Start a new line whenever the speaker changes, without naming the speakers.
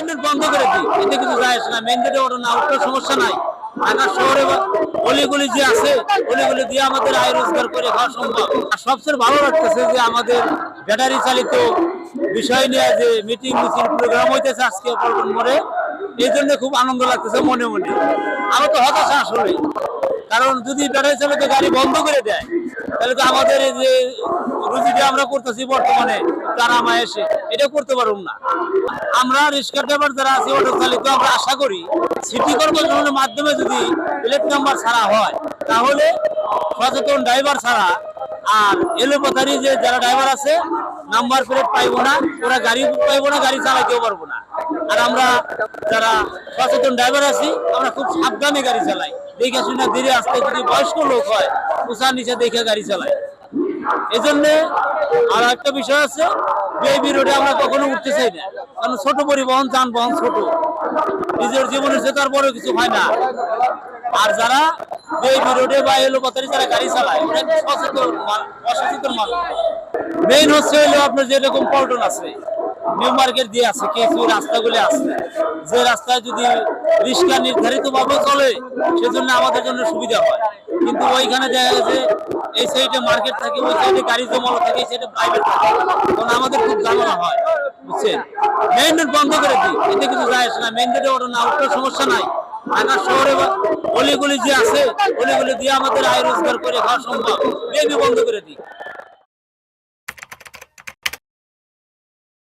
Main road বন্ধ করে দিই। এতে কিছু যায় আসে না। মেইন রোডে ওটা না। উঠলে সমস্যা নাই। ঢাকা শহরে অলিগুলি যে আছে, অলিগুলি দিয়ে আমাদের আয় রোজগার করে খাওয়া সম্ভব। আর সবচেয়ে ভালো লাগতেছে যে আমাদের ব্যাটারি চালিত বিষয় নিয়ে যে মিটিং মিছিল প্রোগ্রাম হইতেছে আজকে পল্টন মোড়ে, এই জন্য খুব আনন্দ লাগতেছে মনে মনে। আমার তো হতাশা আসলে কারণ যদি ব্যাটারি চালিত গাড়ি বন্ধ করে দেয় তাহলে তো আমাদের এই যে রুজিটা আমরা করতেছি বর্তমানে, তারা এসে এটা করতে পারব না। আমরা রিক্সা ড্রাইভার যারা আছে, অটো চালিত, আমরা আশা করি সিটি কর্পোরেশনের মাধ্যমে যদি প্লেট নাম্বার ছাড়া হয়, তাহলে সচেতন ড্রাইভার ছাড়া আর এলোপাথারি যে যারা ড্রাইভার আছে নাম্বার প্লেট পাইবো না, ওরা গাড়ি পাইবো না, গাড়ি চালাইতেও পারব না। আর আমরা যারা সচেতন ড্রাইভার আছি, আমরা খুব সাবধানে গাড়ি চালাই। দেখে শুনে ধীরে আসতে যদি বয়স্ক লোক হয় উষা নিচে দেখে গাড়ি চালাই। এই জন্য আর একটা বিষয় আছে বেবি রোডে আমরা কখনো উঠতে চাই না। কারণ ছোট পরিবহন, যানবাহন ছোট। নিজের জীবনের সে তার বড় কিছু হয় না। আর যারা বেবি রোডে বা এলোপাতারি যারা গাড়ি চালায়, ওরা সচেতন অসচেতন মানুষ। মেইন হচ্ছে আপনার যেরকম পল্টন আছে। নিউ মার্কেট দিয়ে আছে, কিছু রাস্তাগুলি আছে। যে রাস্তায় যদি রিক্সা নির্ধারিত ভাবে চলে, সেজন্য আমাদের জন্য সুবিধা হয়। কিন্তু ওইখানে দেখা গেছে, এই সাইডে মার্কেট থাকে, ওই সাইডে গাড়ি জমানো থাকে, এই সাইডে প্রাইভেট থাকে। তখন আমাদের খুব ঝামেলা হয়, বুঝছেন? মেইন রোড বন্ধ করে দিই, এতে কিছু যায় আসে না। মেইন রোডে ওটা না উঠলে সমস্যা নাই। ঢাকা শহরে অলিগুলি যে আছে, অলিগুলি দিয়ে আমাদের আয় রোজগার করে খাওয়া সম্ভব। মেইন বন্ধ করে দিই।